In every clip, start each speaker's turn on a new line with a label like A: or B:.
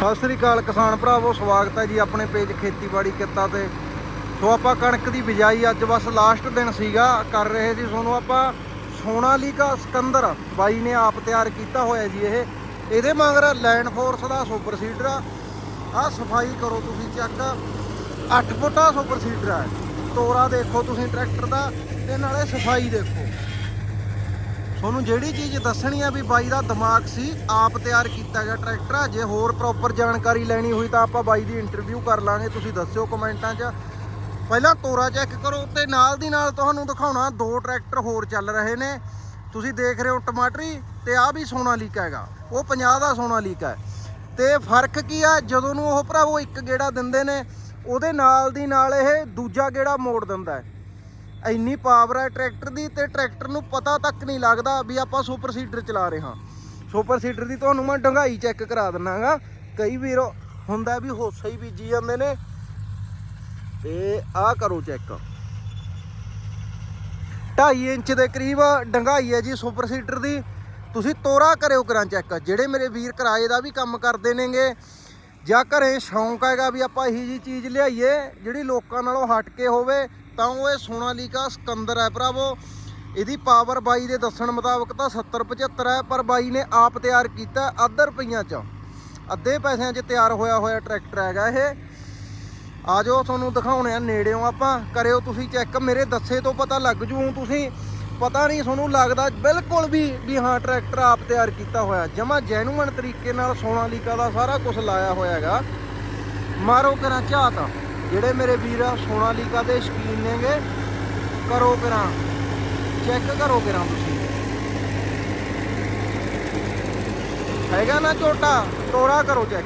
A: ਸਤਿ ਸ੍ਰੀ ਅਕਾਲ ਕਿਸਾਨ ਭਰਾਵੋ, ਸਵਾਗਤ ਹੈ ਜੀ ਆਪਣੇ ਪੇਜ ਖੇਤੀਬਾੜੀ ਕਿੱਤਾ ਤੇ। ਸੋ ਆਪਾਂ ਕਣਕ ਦੀ ਬਿਜਾਈ ਅੱਜ ਬਸ ਲਾਸਟ ਦਿਨ ਸੀਗਾ, ਕਰ ਰਹੇ ਸੀ। ਤੁਹਾਨੂੰ ਆਪਾਂ ਸੋਨਾਲੀਕਾ ਸਿਕੰਦਰ ਬਾਈ ਨੇ ਆਪ ਤਿਆਰ ਕੀਤਾ ਹੋਇਆ ਜੀ ਇਹ। ਇਹਦੇ ਮਗਰ ਲੈਂਡ ਫੋਰਸ ਦਾ ਸੁਪਰ ਸੀਡਰ ਆ। ਆਹ ਸਫ਼ਾਈ ਕਰੋ ਤੁਸੀਂ ਚੈੱਕ। 8 ਫੁੱਟਾ ਸੁਪਰ ਸੀਡਰ ਹੈ ਤੋਰਾ ਦੇਖੋ ਤੁਸੀਂ ਟਰੈਕਟਰ ਦਾ ਤੇ ਨਾਲੇ ਸਫ਼ਾਈ ਦੇਖੋ। ਤੁਹਾਨੂੰ ਜਿਹੜੀ ਚੀਜ਼ ਦੱਸਣੀ ਆ ਵੀ ਬਾਈ ਦਾ ਦਿਮਾਗ ਸੀ, ਆਪ ਤਿਆਰ ਕੀਤਾ ਗਿਆ ਟਰੈਕਟਰ ਆ। ਜੇ ਹੋਰ ਪ੍ਰੋਪਰ ਜਾਣਕਾਰੀ ਲੈਣੀ ਹੋਈ ਤਾਂ ਆਪਾਂ ਬਾਈ ਦੀ ਇੰਟਰਵਿਊ ਕਰ ਲਾਂਗੇ, ਤੁਸੀਂ ਦੱਸਿਓ ਕਮੈਂਟਾਂ 'ਚ। ਪਹਿਲਾਂ ਤੋਰਾ ਚੈੱਕ ਕਰੋ ਤੇ ਨਾਲ ਦੀ ਨਾਲ ਤੁਹਾਨੂੰ ਦਿਖਾਉਣਾ ਦੋ ਟਰੈਕਟਰ ਹੋਰ ਚੱਲ ਰਹੇ ਨੇ। ਤੁਸੀਂ ਦੇਖ ਰਹੇ ਹੋ ਟਮਾਟਰੀ ਤੇ ਆ ਵੀ ਸੋਨਾ ਲੀਕ ਹੈਗਾ। ਉਹ 50 ਦਾ ਸੋਨਾ ਲੀਕ ਹੈ। ਤੇ ਫ਼ਰਕ ਕੀ ਆ? ਜਦੋਂ ਨੂੰ ਉਹ ਭਰਾਵੋ ਇੱਕ ਗੇੜਾ ਦਿੰਦੇ ਨੇ, ਉਹਦੇ ਨਾਲ ਦੀ ਨਾਲ ਇਹ ਦੂਜਾ ਗੇੜਾ ਮੋੜ ਦਿੰਦਾ ਹੈ। ਇੰਨੀ ਪਾਵਰ ਹੈ ਟਰੈਕਟਰ ਦੀ ਤੇ ਟਰੈਕਟਰ ਨੂੰ ਪਤਾ ਤੱਕ ਨਹੀਂ ਲੱਗਦਾ ਵੀ ਆਪਾਂ ਸੁਪਰ ਸੀਡਰ ਚਲਾ ਰਹੇ ਹਾਂ। ਸੁਪਰ ਸੀਡਰ ਦੀ ਤੁਹਾਨੂੰ ਮੈਂ ਡੰਗਾਈ ਚੈੱਕ ਕਰਾ ਦਿੰਨਾਗਾ। ਕਈ ਵੀਰ ਹੁੰਦਾ ਵੀ ਹੋਸਾ ਹੀ ਬੀਜੀ ਜਾਂਦੇ ਨੇ। ਤੇ ਆਹ ਕਰੋ ਚੈੱਕ 2.5 ਇੰਚ ਦੇ ਕਰੀਬ ਡੰਗਾਈ ਹੈ ਜੀ ਸੁਪਰ ਸੀਡਰ ਦੀ। ਤੁਸੀਂ ਤੋਰਾ ਕਰਿਓ ਕਰਾਂ ਚੈੱਕ ਜਿਹੜੇ ਮੇਰੇ ਵੀਰ ਕਿਰਾਏ ਦਾ ਵੀ ਕੰਮ ਕਰਦੇ ਨੇਗੇ, ਜਾਂ ਘਰੇ ਸ਼ੌਂਕ ਹੈਗਾ ਵੀ ਆਪਾਂ ਇਹੀ ਜੀ ਚੀਜ਼ ਲਿਆਈਏ, ਜਿਹੜੀ ਲੋਕਾਂ ਨਾਲੋਂ ਹਟ ਕੇ ਹੋਵੇ ਤਾਂ ਉਹ ਇਹ ਸੋਨਾਲੀਕਾ ਸਕੰਦਰ ਹੈ ਭਰਾਵੋ। ਇਹਦੀ ਪਾਵਰ ਬਾਈ ਦੇ ਦੱਸਣ ਮੁਤਾਬਕ ਤਾਂ 70 75 ਹੈ, ਪਰ ਬਾਈ ਨੇ ਆਪ ਤਿਆਰ ਕੀਤਾ ਅੱਧੇ ਰੁਪਈਆਂ 'ਚ। ਅੱਧੇ ਪੈਸਿਆਂ 'ਚ ਤਿਆਰ ਹੋਇਆ ਹੋਇਆ ਟਰੈਕਟਰ ਹੈਗਾ ਇਹ। ਆ ਜਾਓ, ਤੁਹਾਨੂੰ ਦਿਖਾਉਣੇ ਆ ਨੇੜਿਓਂ ਆਪਾਂ। ਕਰਿਓ ਤੁਸੀਂ ਚੈੱਕ ਮੇਰੇ ਦੱਸੇ ਤੋਂ ਪਤਾ ਲੱਗ ਜੂ ਤੁਸੀਂ। ਪਤਾ ਨਹੀਂ ਤੁਹਾਨੂੰ ਲੱਗਦਾ, ਬਿਲਕੁਲ ਵੀ ਵੀ ਹਾਂ ਟਰੈਕਟਰ ਆਪ ਤਿਆਰ ਕੀਤਾ ਹੋਇਆ। ਜਮਾ ਜੈਨੂਅਨ ਤਰੀਕੇ ਨਾਲ ਸੋਨਾਲੀਕਾ ਦਾ ਸਾਰਾ ਕੁਝ ਲਾਇਆ ਹੋਇਆ ਹੈਗਾ। ਮਾਰੋ ਕਰਾਂ ਝਾਤ। ਜਿਹੜੇ ਮੇਰੇ ਵੀਰ ਆ ਸੋਨਾਲੀਕਾ ਦੇ ਸ਼ਕੀਨ ਨੇਗੇ। ਕਰੋ ਕਰਾਂ। ਚੈੱਕ ਕਰੋ ਕਰਾਂ ਤੁਸੀਂ। ਹੈਗਾ ਨਾ ਝੋਟਾ? ਟੋਰਾ ਕਰੋ ਚੈੱਕ।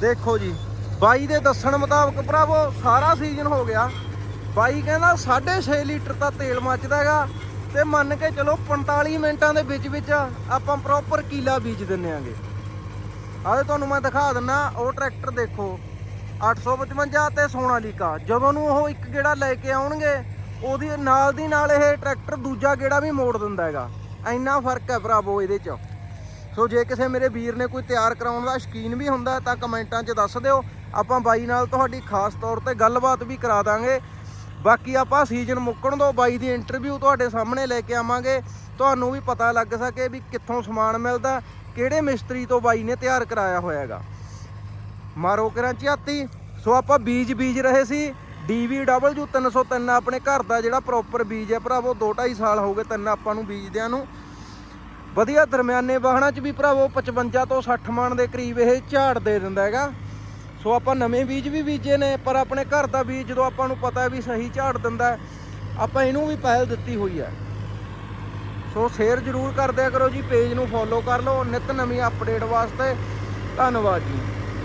A: ਦੇਖੋ ਜੀ, ਬਾਈ ਦੇ ਦੱਸਣ ਮੁਤਾਬਕ ਭਰਾਵੋ, ਸਾਰਾ ਸੀਜ਼ਨ ਹੋ ਗਿਆ। ਬਾਈ ਕਹਿੰਦਾ 6.5 ਲੀਟਰ ਤਾਂ ਤੇਲ ਮੱਚਦਾ ਹੈਗਾ। ਤੇ ਮੰਨ ਕੇ ਚਲੋ 45 ਮਿੰਟਾਂ ਦੇ ਵਿੱਚ ਵਿੱਚ ਆਪਾਂ ਪ੍ਰੋਪਰ ਕੀਲਾ ਬੀਜ ਦਿੰਨੇ ਆਂਗੇ। ਆਹ ਤੁਹਾਨੂੰ ਮੈਂ ਦਿਖਾ ਦਿੰਨਾ, ਉਹ ਟਰੈਕਟਰ ਦੇਖੋ। 855 ਤੇ ਸੋਨਾਲੀਕਾ ਜਦੋਂ ਨੂੰ ਉਹ ਇੱਕ ਗੇੜਾ ਲੈ ਕੇ ਆਉਣਗੇ, ਉਹਦੀ ਨਾਲ ਦੀ ਨਾਲ ਇਹ ਟਰੈਕਟਰ ਦੂਜਾ ਗੇੜਾ ਵੀ ਮੋੜ ਦਿੰਦਾ ਹੈਗਾ। ਇੰਨਾ ਫ਼ਰਕ ਹੈ ਭਰਾਵੋ ਇਹਦੇ 'ਚ। ਸੋ ਜੇ ਕਿਸੇ ਮੇਰੇ ਵੀਰ ਨੇ ਕੋਈ ਤਿਆਰ ਕਰਾਉਣ ਦਾ ਸ਼ਕੀਨ ਵੀ ਹੁੰਦਾ, ਤਾਂ ਕਮੈਂਟਾਂ 'ਚ ਦੱਸ ਦਿਓ। ਆਪਾਂ ਬਾਈ ਨਾਲ ਤੁਹਾਡੀ ਖਾਸ ਤੌਰ ਤੇ ਗੱਲਬਾਤ ਵੀ ਕਰਾ ਦਾਂਗੇ। ਬਾਕੀ ਆਪਾਂ ਸੀਜ਼ਨ ਮੁੱਕਣ ਤੋਂ ਬਾਈ ਦੀ ਇੰਟਰਵਿਊ ਤੁਹਾਡੇ ਸਾਹਮਣੇ ਲੈ ਕੇ ਆਵਾਂਗੇ। ਤੁਹਾਨੂੰ ਵੀ ਪਤਾ ਲੱਗ ਸਕੇ ਵੀ ਕਿੱਥੋਂ ਸਮਾਨ ਮਿਲਦਾ ਕਿਹੜੇ ਮਿਸਤਰੀ ਤੋਂ ਬਾਈ ਨੇ ਤਿਆਰ ਕਰਾਇਆ ਹੋਇਆ ਹੈਗਾ ਮਾਰੋ ਕਰਾਂ ਝਾਤੀ ਸੋ ਆਪਾਂ ਬੀਜ ਬੀਜ ਰਹੇ ਸੀ। DVW 303 ਆਪਣੇ ਘਰ ਦਾ ਜਿਹੜਾ ਪ੍ਰੋਪਰ ਬੀਜ ਹੈ ਭਰਾਵੋ 2.5 ਸਾਲ ਹੋ ਗਏ ਤਿੰਨ ਆਪਾਂ ਨੂੰ ਬੀਜਦਿਆਂ ਨੂੰ। ਵਧੀਆ ਦਰਮਿਆਨੇ ਵਾਹਣਾ ਚ ਵੀ ਭਰਾਵੋ 55 ਤੋਂ 60 ਮਣ ਦੇ ਕਰੀਬ ਇਹ ਝਾੜ ਦੇ ਦਿੰਦਾ ਹੈਗਾ। ਸੋ ਆਪਾਂ ਨਵੇਂ ਬੀਜ ਵੀ ਬੀਜੇ ਨੇ, ਪਰ ਆਪਣੇ ਘਰ ਦਾ ਬੀਜ ਜਦੋਂ ਆਪਾਂ ਨੂੰ ਪਤਾ ਵੀ ਸਹੀ ਝਾੜ ਦਿੰਦਾ ਆਪਾਂ ਇਹਨੂੰ ਵੀ ਪਹਿਲ ਦਿੱਤੀ ਹੋਈ ਹੈ। ਸੋ ਸ਼ੇਅਰ ਜ਼ਰੂਰ ਕਰ ਦਿਆ ਕਰੋ ਜੀ, ਪੇਜ ਨੂੰ ਫੋਲੋ ਕਰ ਲਓ, ਨਿਤ ਨਵੀਂ ਅਪਡੇਟ ਵਾਸਤੇ। ਧੰਨਵਾਦ ਜੀ।